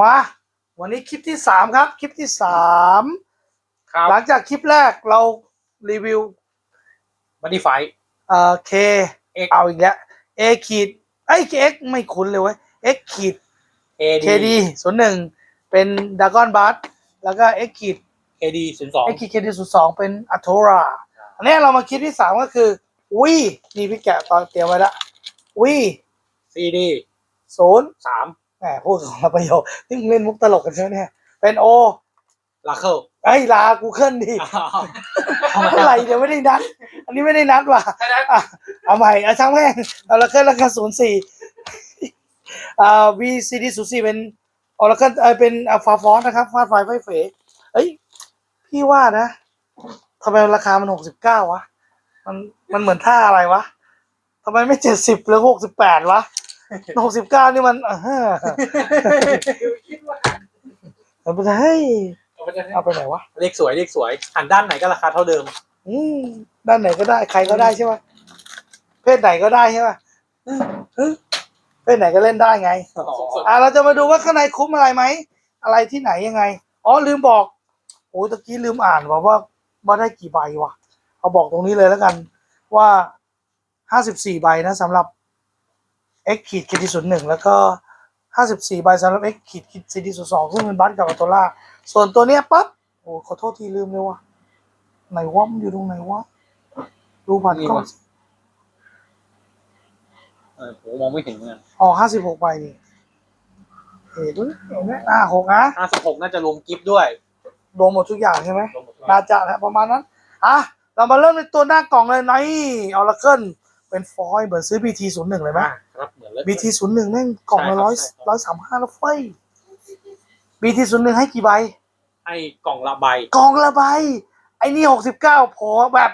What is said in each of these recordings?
มา วันนี้คลิปที่สามครับ คลิปที่สามครับหลังจากคลิปแรกเรารีวิวบันดี้ไฟเอ่อเค X เอาอีกแล้วเอขีดไอ้เอ็กไม่คุ้นเลยเว้ยเอ็กขีดเคเคดีศูนย์หนึ่งเป็นดากอนบัสแล้วก็เอ็กขีดเคดีศูนย์สองเอ็กขีดเคดีศูนย์สองเป็นอัโทราอันนี้เรามาคลิปที่สามก็คือวีนี่พี่แกะตอนเตรียมไว้ละวีซีดีศูนย์สาม แหมพูดของเราประโยคนี่มึงเล่นมุกตลกกันใช่ไหมเนี่ย เป็นโอลาเคิลไอ้ยลากูเคิลดิอะไรเดี๋ยวไม่ได้นัด อันนี้ไม่ได้นัดว่ะอะเอาใหม่เอาช่างแม่งเอาละเคิลแล้วกันศูนย์สี่อ่า VCD ศูนย์สี่เป็นเอาละเคิลเออเป็นอัลฟาฟอนนะครับฟาดไฟไฟเฟยเอ้ยพี่ว่านะทำไมราคามันหกสิบเก้าวะ มันมันเหมือนท่าอะไรวะทำไมไม่เจ็ดสิบหรือหกสิบแปดวะ หกสิบเก้านี่มันเออมันเป็นเฮ้ยเอาไปไหนวะเลขสวยเลขสวยหันด้านไหนก็ราคาเท่าเดิม อืมด้านไหนก็ได้ใครก็ได้ใช่ไหมเพศไหนก็ได้ใช่ไหมเฮ้ยเพศไหนก็เล่นได้ไงอ่าเราจะมาดูว่าข้างในคุ้มอะไรไหมอะไรที่ไหนยังไงอ๋อลืมบอกโอ้ยตะกี้ลืมอ่านว่าว่าว่าได้กี่ใบวะเอาบอกตรงนี้เลยแล้วกันว่าห้าสิบสี่ใบนะสำหรับ X ขีดคิดศูนย์หนึ่งแล้วก็ห้าสิบสี่ใบสำหรับ X ขีดคิดซีดีศูนย์สองซึ่งเป็นบัตกับอัลโตล่าส่วนตัวเนี้ยปั๊บโอ้ขอโทษทีลืมเลยว่ะไหนวะมันอยู่ตรงไหนวะดูผ่านกล้องเออผมมองไม่เห็นเหมือนกันอ๋อห้าสิบหกใบนี่เห็นเห็นไหมอ่าหกนะห้าสิบหกน่าจะรวมกิฟต์ด้วยรวมหมดทุกอย่างใช่ไหมรวมหมดทุกอย่าน่างจะนะประมาณนั้นอะเรามาเริ่มในตัวหน้ากล่องเลยนี่ออร์เคิล เป็นฟอยล์เหมือนซื้อ BT ศูนย์หนึ่งเลยไหมอะครับเหมือนเลย BT ศูนย์หนึ่งแม่งกล่องละใช่ครับร้อยใช่ครับร้อยสามห้าแล้วเฟ้ย BT ศูนย์หนึ่งให้กี่ใบให้กล่องละใบกล่องละใบไอ้นี่หกสิบเก้าพอแบบ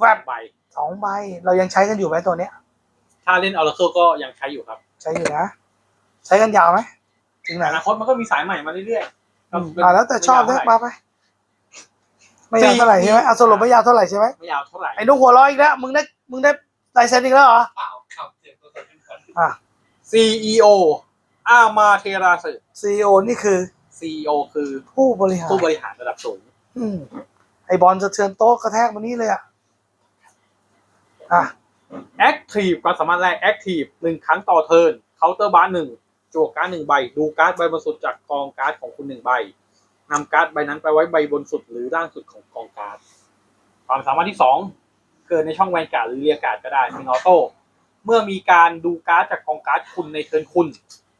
แบบใบสองใบเรายังใช้กันอยู่ไหมตัวเนี้ย ถ้าเล่นออร์เคิลก็ยังใช้อยู่ครับ ใช้อยู่นะ ใช้กันยาวไหมถึงไหนอนาคตมันก็มีสายใหม่มาเรื่อยๆอืมก็อ่าแล้วแต่ชอบนะไม่ยาวมาไป ไม่ยาวเท่าไหร่ใช่ไหมอะสรุปไม่ยาวเท่าไหร่ใช่ไหมไม่ยาวเท่าไหร่ไอ้นุกหัวเร้ออีกแล้วมึงได้มึงได้ลายเซ็นอีกแล้วเหรอเปล่าครับเจ็บตัวตนก่อน อะ CEO อามาเทราสึ CEO นี่คือ CEO คือผู้บริหารผู้บริหารระดับสูง อืมไอบอลจะเทือนโต๊ะกระแทกมานี่เลยอะอะ Active ความสามารถแรก Active หนึ่งครั้งต่อเทิร์นเคาน์เตอร์บาร์หนึ่งจั่วการ์ดหนึ่งใบ ดูการ์ดใบบนสุดจากกองการ์ดของคุณหนึ่งใบ นำการ์ดใบนั้นไปไว้ใบบนสุดหรือล่างสุดของกองการ์ด ความสามารถที่สองเกิดในช่องแวนการ์ดหรือเรียการ์ดก็ได้เป็นออโต้เมื่อมีการดูการ์ดจากกองการ์ดคุณในเทิร์นคุณ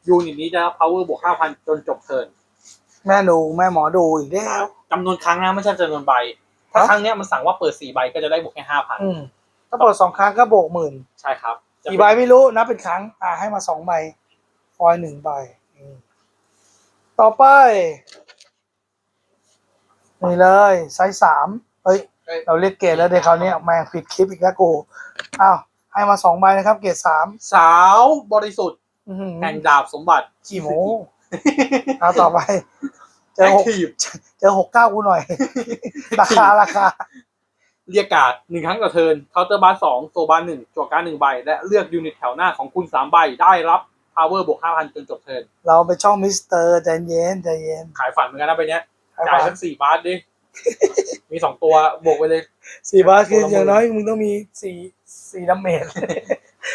ยูนิตนี้จะรับ power บวก5,000 จนจบเทิร์นแม่ดูแม่หมอดูอีกแล้วจำนวนครั้งนะไม่ใช่จำนวนใบ ถ้าฮะครั้งเนี้ยมันสั่งว่าเปิดสี่ใบก็จะได้บวกแค่ห้าพันอืมถ้าเปิดสองครั้งก็โบกหมื่นใช่ครับจะกี่ใบไม่รู้นับเป็นครั้ง อ่าให้มาสองใบฟอยล์หนึ่งใบอืมต่อไป นี่เลยไซส์สามเฮ้ย เราเรียกเกรดแล้วเดี๋ยวคราวนี้แม่งผิดคลิปอีกแล้วกูอ้าวให้มาสองใบนะครับ เกรดสามสาวบริสุทธิ์อื้อหือแห่งดาบสมบัติกี่โมเอาต่อไป เจอหก Active เจอหกเก้ากูหน่อย ราคาราคา เรียกการ์ดหนึ่งครั้งต่อเทิร์นเคาน์เตอร์บาร์สองโซบาร์หนึ่งจั่วการ์ดหนึ่งใบ และเลือกยูนิตแถวหน้าของคุณสามใบได้รับ power บวกห้าพันจนจบเทิร์นเราไปช่องมิสเตอร์ใจเย็นใจเย็น ขายฝันเหมือนกันนะไปเนี้ยให้ จ่ายมาทั้งสี่บาทดิ มีสองตัวบวกไปเลย สี่บาทคือคนละหมื่นอย่างน้อยมึงต้องมีสี่สี่ดัมเมจ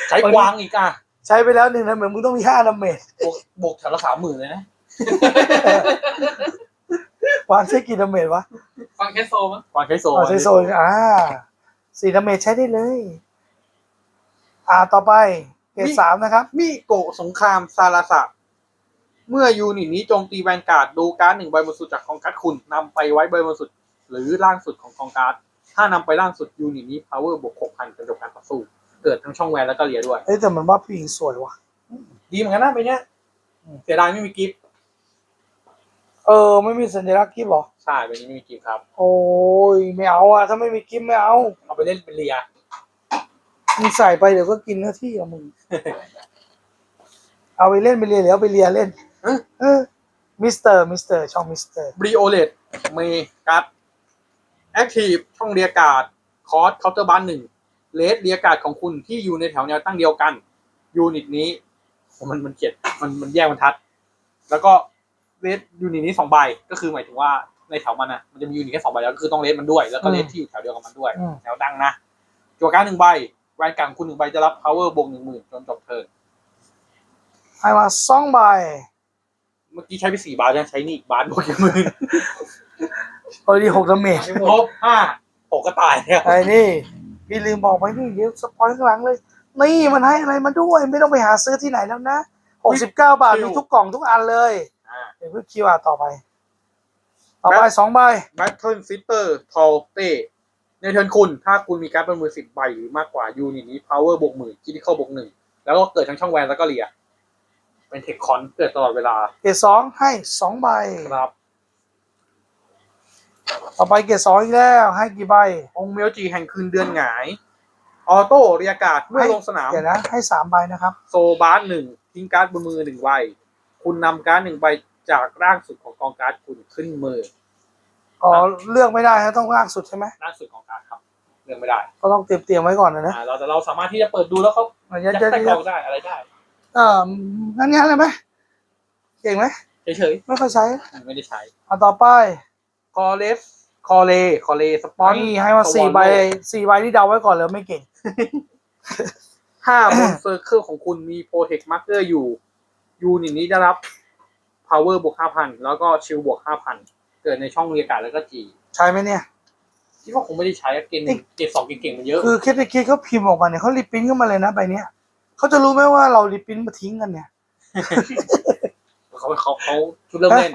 ใช้กวางอีกอะ ใช้ไปแล้วหนึ่งดัมเมจมึงต้องมีห้าดัมเมจบวกบวกแถวละสามหมื่นเลยนะวางใช้กี่ดัมเมจวะฟังแค่โซมั้งกวางใช้โซอ๋อใช้โซนอ่าสี่ดัมเมจใช้ได้เลย อ่าต่อไปเกรดสามนะครับมิโกะสงครามซาราสะ เมื่อยูนิตนี้โจมตีแวนการ์ดดูการ์ดหนึ่งใบบนสุดจากกองการ์ดคุณนำไปไว้ใบบนสุด หรือล่างสุดของกองการ์ดถ้านำไปล่างสุดยูนิตนี้ power บวกหกพันจนจบการต่อสู้เกิดทั้งช่องแวนแล้วก็เลียด้วย เอ้ยแต่มันว่าผู้หญิงสวยว่ะ ดีเหมือนกันนะไปเนี้ยเสียดายไม่มีกิฟต์เออ ไม่มีสัญลักษณ์กิฟต์เหรอ ใช่ไปนี้ไม่มีกิฟต์ครับโอ้ยไม่เอาอะ ถ้าไม่มีกิฟต์ไม่เอาเอาไปเล่นเป็นเลียมึงใส่ไปเดี๋ยวก็กินหน้าที่ของมึง เอาไปเล่นไปเรียนหรือเอาไปเรียนเล่นเอ้ยเออ มิสเตอร์มิสเตอร์ช่องมิสเตอร์บริโอเลตเมกัสแอคทีฟช่องเรียการ์ดคอร์สเคาน์เตอร์บาร์หนึ่งเลสเรียการ์ดของคุณที่อยู่ในแถวแนวตั้งเดียวกัน ยูนิตนี้โอ้มันมันเขียนมันมันแยกบรรทัด แล้วก็เลสยูนิตนี้สองใบก็คือหมายถึงว่าในแถวมันอะมันจะมียูนิตแค่สองใบแล้วก็คือต้องเลสมันด้วย แล้วก็เลสที่อยู่แถวเดียวกับมันด้วยอืมแถวดังนะจั่วการดหนึ่งใบแวนกลางคุณหนึ่งใบจะรับ power บวกหนึ่งหมื่นจนจบเทิร์นให้มาสองใบ เมื่อกี้ใช้ไปสี่บาทยังใช้นี่อีกบาทบวกอีกหมื่นพอดีหกดาเมจครบห้าหกก็ตายแล้วไอ้นี่พี่ลืมบอกไปนี่เดี๋ยวสปอยข้างหลังเลย นี่มันให้อะไรมาด้วย ไม่ต้องไปหาซื้อที่ไหนแล้วนะหกสิบเก้าบาทมีทุกกล่องทุกอันเลยอ่าเดี๋ยวพี่คิวอะต่อไป ต่อไปสองใบ Battle Sister t o l t e ในเทิร์นคุณ ถ้าคุณมีการดบนมือสิบใบหรือมากกว่ายูนิตนี้ power บวกหมื่น critical บวกหนึ่งแล้วก็เกิดทั้งช่องแวนแล้วก็เลีย เป็นเทคคอนเกิดตลอดเวลา เกรดสองให้สองใบ ครับ ต่อไปเกรดสองอีกแล้ว ให้กี่ใบ องค์เมลจีแห่งคืนเดือนหงาย ออโต้เรียกาศเมื่อลงสนาม เดี๋ยวนะ ให้สามใบนะครับ โซบาร์หนึ่งทิ้งการ์ดบนมือหนึ่งใบ คุณนำการ์ดหนึ่งใบจากร่างสุดของกองการ์ดคุณขึ้นมืออ๋อเลือกไม่ได้นะต้องล่างสุดใช่ไหมร่างสุดของการ์ดครับเลือกไม่ได้ ก็ต้องเตรียมเตรียมๆไว้ก่อนนะนะอ่าเราแต่เราสามารถที่จะเปิดดูแล้วเขามันยัจะดจะใส่กล่องได้อะไรได้ เอองั้นงั้นเลยไหมเก่งไหมเฉยไม่ค่อยใช้ๆไม่ได้ใช้เอาต่อไปคอเลสคอเลคอเลสปอนนี่ให้มาสี่ใบสี่ใบที่เดาไว้ก่อนเลยไม่เก่ง ถ้าบนเซอร์เคิลของคุณมีโปรเทคมาร์เกอร์อยู่ ยูนิตนี้จะรับ power บวกห้าพันแล้วก็ชิลบวกห้าพันเกิดในช่องเรียกาศแล้วก็จีใช้ไหมเนี่ย คิดว่าคงไม่ได้ใช้อะเกณฑ์หนึ่งเกณฑ์สองเก่งๆมันเยอะ คือคิดในคิดเขาพิมพ์ออกมาเนี่ยเขารีปริ้นต์ขึ้นมาเลยนะใบเนี้ย เขาจะรู้ไหมว่าเรารีปริ้นต์มาทิ้งกันเนี่ยเขาเขาเขาชุดเริ่มเล่น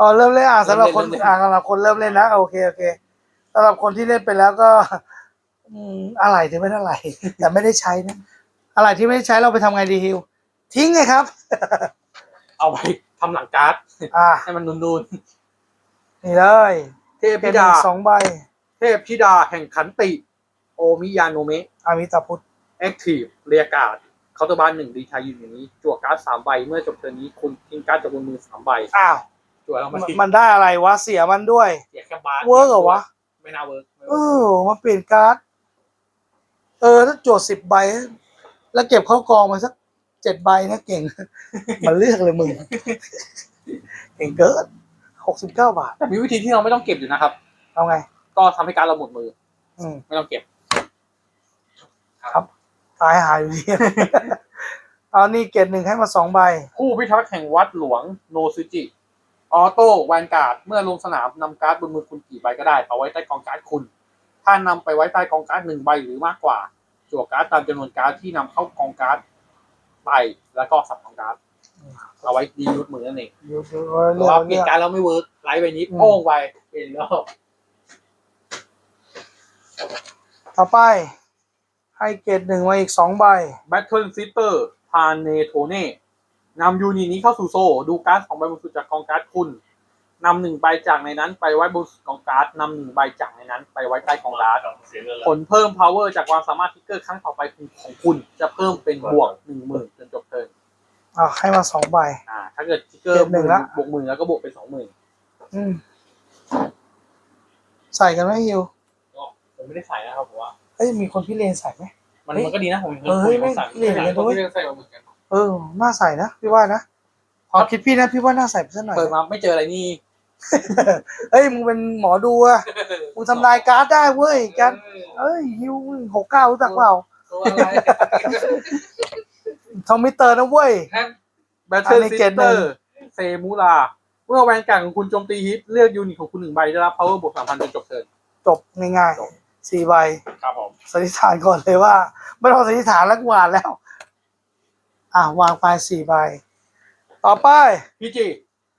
อ๋อเริ่มเล่นอ่าสำหรับคนเริ่มเล่นอ่าสำหรับคนเริ่มเล่นนะโอเคโอเคสำหรับคนที่เล่นไปแล้วก็ อืมอะไรถึงไม่เท่าไหร่แต่ไม่ได้ใช้นะอะไรที่ไม่ได้ใช้เราไปทำไงดีฮิวทิ้งไงครับ เอาไปทำหลังการ์ดอ่าให้มันนูนนี่เลยๆเทพเป็ธินดาสองใบ เทพธิดาแห่งขันติ โอมิยาโนเมะอามิตาพุทธแอคทีฟเรียกาศ เคาน์เตอร์บาร์หนึ่งดีทายยืนอย่างนี้จั่วการ์ดสามใบเมื่อจบเทิร์นนี้คุณทิ้งการ์ดจากบนมือสามใบอ้าวจั่วแล้วมัมานทิ้งมันได้อะไรวะเสียมันด้วย เสียแค่บาร์เวิร์กเหรอวะไม่น่าเวิร์กไม่เอเวิร์กอมาเปลี่ยนการ์ดเออถ้าโจทย์สิบใบ แล้วเก็บเข้ากองมาสักเจ็ดใบนะเก่ง มันเลือกเลยมึงเก่งเกินหกสิบเก้าบาทแต่มีวิธีที่เราไม่ต้องเก็บอยู่นะครับเอาไง ก็ทำให้การดเราหมดมือ อืมไม่ต้องเก็บครับ ตายหายอยู่ดี เอานี่เกตหนึ่งให้มาสองใบ คู่พิทักษ์แห่งวัดหลวงโนซูจิ ออโต้แวนการ์ด เมื่อลงสนามนำการ์ดบนมือคุณกี่ใบก็ได้เอาไว้ใต้กองการ์ดคุณ ถ้านำไปไว้ใต้กองการ์ดหนึ่งใบหรือมากกว่า จั่วการ์ดตามจำนวนการ์ดที่นำเข้ากองการ์ดไปแล้วก็สับกองการ์ดเอาไว้ดียุดมือนั่นเองอยู่ดูเพราะเรื่อว่างเปลี่เรื่ยอนงการดแล้วไม่เวิร์กไลฟ์ไปนี้อืมโป้งไปเปลี่ยนแล้วต่อไป ให้เกตหนึ่งมาอีกสองใบแบทเทิลซิสเตอร์พาเนโทเน่นำยูนิตนี้เข้าสู่โซดูการ์ดสองใบบนสุดจากกองการ์ดคุณนำหนึ่งใบจากในนั้น ไปไว้บนสุดกองการ์ดนำหนึ่งใบจากในนั้น ไปไว้ใต้กองการ์ดผลเพิ่ม power จากความสามารถทิกเกอร์ครั้งต่อไปของคุณจะเพิ่มเป็นบวกหนึ่งหมื่นจนจบเทิร์นอ่าให้มาสองใบ อ่า ถ้าเกิดทิกเกอร์เก็บหนึ่งละ บวกหมื่นแล้วก็บวกเป็นสองหมื่นอืม ใส่กันไหมฮิวก็ผมไม่ได้ใส่นะครับผมว่า เอ้ยมีคนพี่เลนใส่ไหม มันเฮ้ยมันก็ดีนะผมเห็นเออเฮ้ยคนใส่ไม่เรียนเลยด้วยไม่ได้ใส่มาเหมือนกันเออน่าใส่นะพี่ว่านะความคิดพี่นะพี่ว่าน่าใส่ไปสักหน่อย เปิดมาไม่เจออะไรนี่เฮ้ยมึงเป็นหมอดูอะมึงทำนายการ์ดได้เว้ยการดเอ้ยฮิวหกเก้ารู้จักเปล่าตัวอะไรทอมมิเตอร์นะเว้ย แบทเทิลอันนี้ซิเกรสดเตหนึ่อง ร์เซมูลา เมื่อแวนการ์ดของคุณโจมตีฮิต เลือกยูนิตของคุณหนึ่งใบได้รับ power บวกสามพันจนจบเทิร์นจบง่ายจบๆ สี่ใบครับผมสันนิษฐานก่อนเลยว่า ไม่ต้องสันนิษฐานแล้วกวาดแล้ว อะวางไปสี่ใบ ต่อไป พี่จี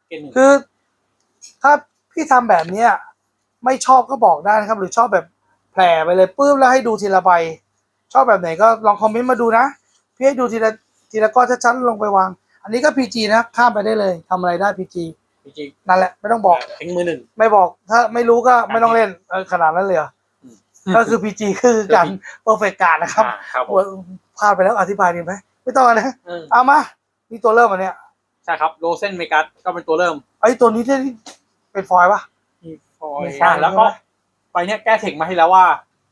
เกณฑ์หนึ่งคือ ถ้าพี่ทำแบบเนี้ย ไม่ชอบก็บอกได้นะครับ หรือชอบแบบแผลไปเลยปื้มแล้วให้ดูทีละใบ ชอบแบบไหนก็ลองคอมเมนต์มาดูนะพี่ให้ดูทีละทีละก้อนชัดๆลงไปวาง อันนี้ก็ PG นะข้ามไปได้เลยทำอะไรได้ PG พี่จีนั่นแหละไม่ต้องบอกทิ้งมือหนึ่งไม่บอก ถ้าไม่รู้ก็ไม่ต้องเล่นเออขนาดนั้นเลยเหรออืม ก็คือ PG คือการเ e อร์เฟกการนะครับอ่าครับผมโอ้ยพลาดไปแล้วอธิบายดีไหมไม่ต้องนะเออเอามานี่ตัวเริ่มอันเนี้ยใช่ครับโรเซนเมกัสก็เป็นตัวเริ่มไอ้ตัวนี้ที่เป็นฟอยล์ปะมีฟอยล์อ่าแล้วก็ใช่ไหมไปเนี้ยแก้เทคมาให้แล้วว่า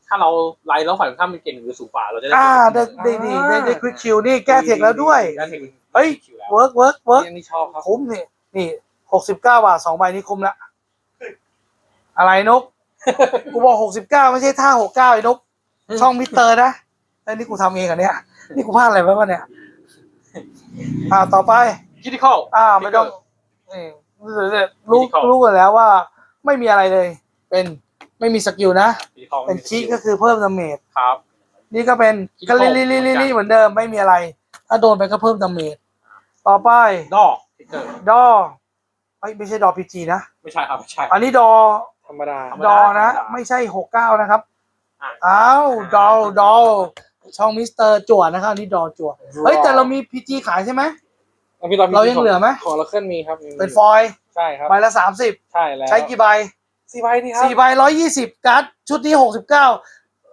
ถ้าเราไล่แล้วฝ่ายตรงข้ามเป็นเก่งหรือสูงกว่าเราจะได้อ่าได้ได้ดีได้ได้ควิกคิวนี่แก้เทคแล้วด้วยแก้เทคเฮ้ยคิวแล้วเวิร์กเวิร์กเวิร์กยังนี่ชอบครับคุ้มนี่นี่หกสิบเก้าบาทสองใบนี้คุ้มละอะไรนุก กูบอกหกสิบเก้าไม่ใช่ท่าหกเก้าไอ้นุกช่องมิเตอร์นะไอ้นี่กูทำเองอันเนี้ยนี่กูพลาดอะไรไว้วะเนี่ย อ่าต่อไปคิติคอลอ่าไม่ต้องนี่รู้รู้กันแล้วว่า ไม่มีอะไรเลย เป็นไม่มีสกิลนะคิติคอลเป็นคีก็คือเพิ่มดาเมจครับ นี่ก็เป็นคีย์ก็ลิเข้าลิลิลิลิเหมือนเดิมไม่มีอะไร ถ้าโดนไปก็เพิ่มดาเมจต่อไปดอกทิกเกอร์ดอเอ้ยไม่ใช่ดอพีจีนะ ไม่ใช่ครับไม่ใช่ อันนี้ดอ ธรรมดา ธรรมดดาอนะ ธรรมดา ไม่ใช่หกเก้านะครับอะ อ้าวดอดอช่องมิสเตอร์จั่วนะครับอันนี้ดอจั่วเฮ้ยแต่เรามีพีจีขายใช่ไหมแล้วพี่เรามีเรายังเหลือไหม ของเราเคลื่อนมีครับมีเป็นฟอยล์ใช่ครับ ใบละสามสิบใช่แล้วใช้กี่ใบสี่ใบนี่ครับสี่ใบร้อยยี่สิบการ์ดชุดนี้หกสิบเก้า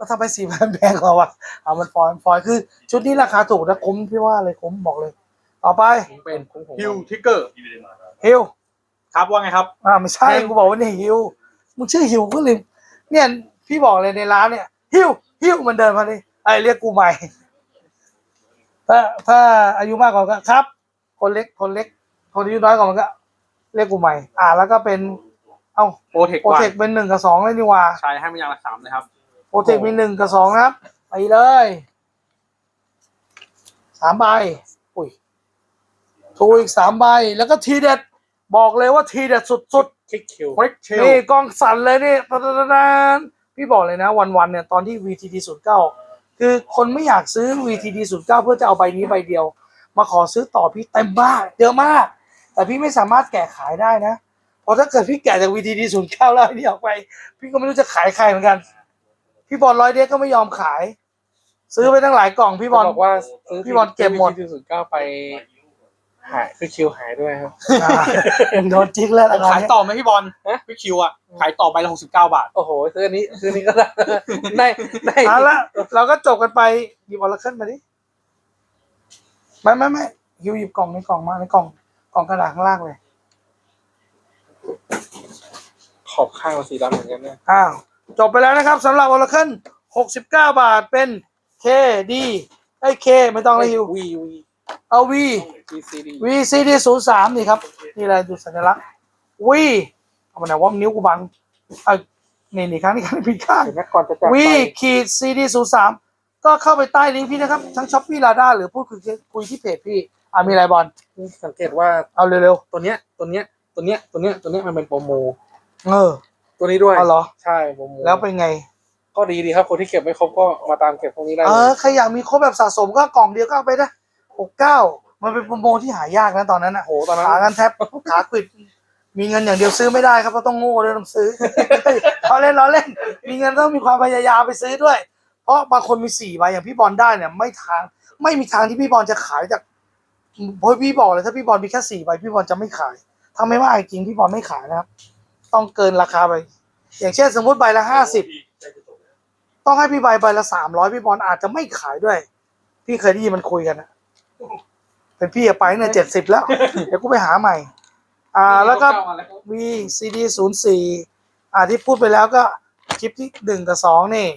ทำไมสี่ใบแพงกว่าวะเอามันฟอยล์ฟอยล์คือ ชุดนี้ราคาถูกนะคุ้มพี่ว่าเลยคุ้มบอกเลย ต่อไปเป็นของผมฮิวทิกเกอร์ฮิวครับว่าไงครับ อ่าไม่ใช่กูบอกว่าเนี่ยฮิว มึงชื่อฮิวก็ลืมเนี่ยพี่บอกเลยในร้านเนี่ย ฮิวฮิวมันเดินมาเลยไอ้เรียกกูใหม่ ถ้าถ้าอายุมากกว่าก็ครับ คนเล็กคนเล็ก คนอายุน้อยกว่ามันก็ เรียกกูใหม่ อ่าแล้วก็เป็น เอ้าโปรเทคโปรวันเทคเป็นหนึ่งกับสองเลยนี่หว่าใช้ให้มันอย่างละสามนะครับโปรเทคมีหนึ่งกับสองนะครับไปเลยสามใบอุ้ยถูกอีกสามใบแล้วก็ทีเด็ด บอกเลยว่าทีเด็ดสุดๆ คลิกคิวคลิกเชลนี่กล้องสั่นเลยนี่ตะตะตะตะพี่บอกเลยนะ วันๆเนี่ยตอนที่ VTD 0 9คือคนไม่อยากซื้อ VTD 0 9เพื่อจะเอาใบนี้ใบเดียว มาขอซื้อต่อพี่เต็มมากเยอะมาก แต่พี่ไม่สามารถแกะขายได้นะเพราะถ้าเกิดพี่แกะจาก VTD 0 9แล้วไอ้นี่ออกไป พี่ก็ไม่รู้จะขายใครเหมือนกัน พี่บอลร้อยเด็กก็ไม่ยอมขาย ซื้อไปตั้งหลายกล่องพี่บอล บอกว่าซื้อพี่บอลเก็บหมดที่ศูนย์เก้าไป หายคือคิวหายด้วยครับอ่ามึงโดนจิกแล้วผมราคาขายเนี้ยต่อไหมพี่บอลฮะพี่คิวอะขายต่อใบละหกสิบเก้าบาท โอ้โหซื้ออันนี้ซื้ออันนี้ก็ได้ได้ได้เอาละเราก็จบกันไปหยิบออร์เคิลมาดิไม่ไม่ไม่ฮิวหยิบกล่องในกล่องมาในกล่องกล่องกระดาษข้างล่างเลย ขอบข้างมันสีดำเหมือนกันเนี่ยอ้าวจบไปแล้วนะครับสำหรับออร์เคิล69บาทเป็น KD ไอ้ K ไม่ต้องเลยฮิววีวี เอา V วีซีดี VCD 0 3นี่ครับ นี่อะไรดูสัญลักษณ์ V เอามาไหนว่านิ้วกูบังเอานี่นี่ครั้งนี้ครั้งนี้ผิดข้าง เห็นไหมก่อนจะจากวีไปขีด CD 0 3ก็เข้าไปใต้ลิงก์พี่นะครับ ทั้งช้อปปี้ลาด้าหรือพูดคุยคุยที่เพจพี่ อ่ามีอะไรบอล สังเกตว่าเอาเร็วตัวเนี้ยตัวเนี้ยตัวเนี้ยตัวเนี้ยตัวเนี้ยมันเป็นโปรโม ๆ เออ ตัวนี้ด้วยเอาเหรอ ใช่โปรโมแล้วเป็นไง ก็ดีดีครับคนที่เก็บไม่ครบก็มาตามเก็บพวกนี้ได้เอเลอยใครอยากมีครบแบบสะสมก็กล่องเดียวก็เอาไปนะ หกเก้ามันเป็นโปรโมที่หายากนะตอนนั้นอะโอ้โหตอนนั้นหากันแทบขาขวิด มีเงินอย่างเดียวซื้อไม่ได้ครับเพราะต้องโง่ด้วยต้องซื้อเราเล่นเราเล่น มีเงินต้องมีความพยายามไปซื้อด้วย เพราะบางคนมีสี่ใบอย่างพี่บอลได้เนี่ย ไม่ทาง ไม่มีทางที่พี่บอลจะขายจากเพราะพี่บอกเลยถ้าพี่บอลมีแค่สี่ใบพี่บอลจะไม่ขายถ้าไม่ว่าจริงพี่บอลไม่ขายนะครับ ต้องเกินราคาไป อย่างเช่นสมมติใบละห้าสิบต้องให้พี่ใบใบละสามร้อยพี่บอลอาจจะไม่ขายด้วย พี่เคยได้ยินมันคุยกันนะ เป็นพี่อะไปเนี่ยเจ็ดสิบแล้ว เดี๋ยวกูไปหาใหม่ อ่าแล้วก็มีซีดีศูนย์สี่อ่าที่พูดไปแล้วก็คลิปที่หนึ่งกับสองนี่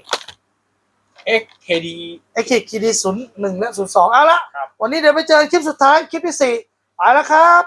XKD ไอคลิปคีดีศูนย์หนึ่งและศูนย์สองเอาละครับวันนี้เดี๋ยวไปเจอคลิปสุดท้ายคลิปที่สี่ไปแล้วครับ